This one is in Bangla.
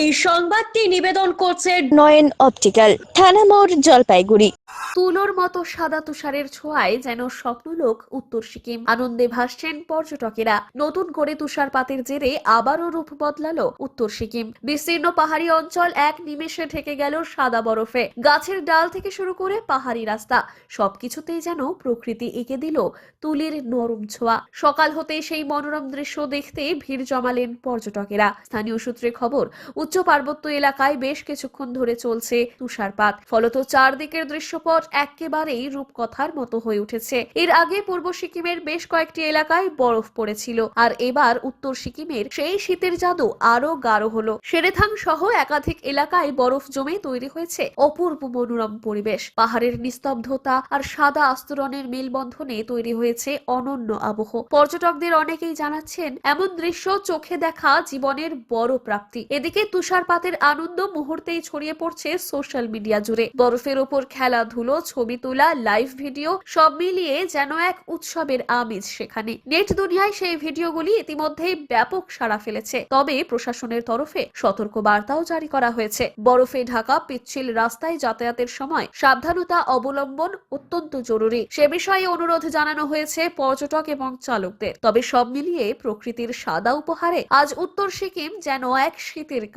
এই সংবাদটি নিবেদন করছে নয়ন অপটিক্যাল থানা মোড় জলপাইগুড়ি। তুলোর মতো সাদা তুষারের ছোঁয়ায় যেন স্বপ্নলোক উত্তর সিকিম। আনন্দে ভাসছেন পর্যটকেরা। নতুন করে তুষারপাতের জেরে আবারও রূপ বদলালো উত্তর সিকিম। বিস্তীর্ণ পাহাড়ি অঞ্চল এক নিমেষে ঢেকে গেল সাদা বরফে। গাছের ডাল থেকে শুরু করে পাহাড়ি রাস্তা সবকিছুতেই যেন প্রকৃতি এঁকে দিল তুলির নরম ছোঁয়া। সকাল হতে সেই মনোরম দৃশ্য দেখতে ভিড় জমালেন পর্যটকেরা। স্থানীয় সূত্রে খবর উচ্চ পার্বত্য এলাকায় বেশ কিছুক্ষণ ধরে চলছে তুষারপাত। ফলত চারদিকের দৃশ্যপট একেবারেই রূপকথার মতো হয়ে উঠেছে। এর আগে পূর্ব সিকিমের বেশ কয়েকটি এলাকায় বরফ পড়েছিল আর এবার উত্তর সিকিমের সেই শীতের জাদু আরও গাঢ় হলো। সেরেথাং সহ একাধিক এলাকায় বরফ জমে তৈরি হয়েছে অপূর্ব মনোরম পরিবেশ। পাহাড়ের নিস্তব্ধতা আর সাদা আস্তরণের মেলবন্ধনে তৈরি হয়েছে অনন্য আবহ। পর্যটকদের অনেকেই জানাচ্ছেন, এমন দৃশ্য চোখে দেখা জীবনের বড় প্রাপ্তি। এদিকে তুষারপাতের আনন্দ মুহূর্তেই ছড়িয়ে পড়ছে সোশ্যাল মিডিয়া জুড়ে। বরফের ওপর খেলাধুলো, ছবি তোলা, লাইভ ভিডিও সব মিলিয়ে যেন এক উৎসবের আমেজ সেখানে। নেট দুনিয়ায় সেই ভিডিওগুলি ইতিমধ্যেই ব্যাপক সাড়া ফেলেছে। তবে প্রশাসনের তরফে সতর্ক বার্তাও জারি করা হয়েছে। বরফে ঢাকা পিচ্ছিল রাস্তায় যাতায়াতের সময় সাবধানতা অবলম্বন অত্যন্ত জরুরি। সে বিষয়ে অনুরোধ জানানো হয়েছে পর্যটক এবং চালকদের। তবে সব মিলিয়ে প্রকৃতির সাদা উপহারে আজ উত্তর সিকিম যেন এক শীতের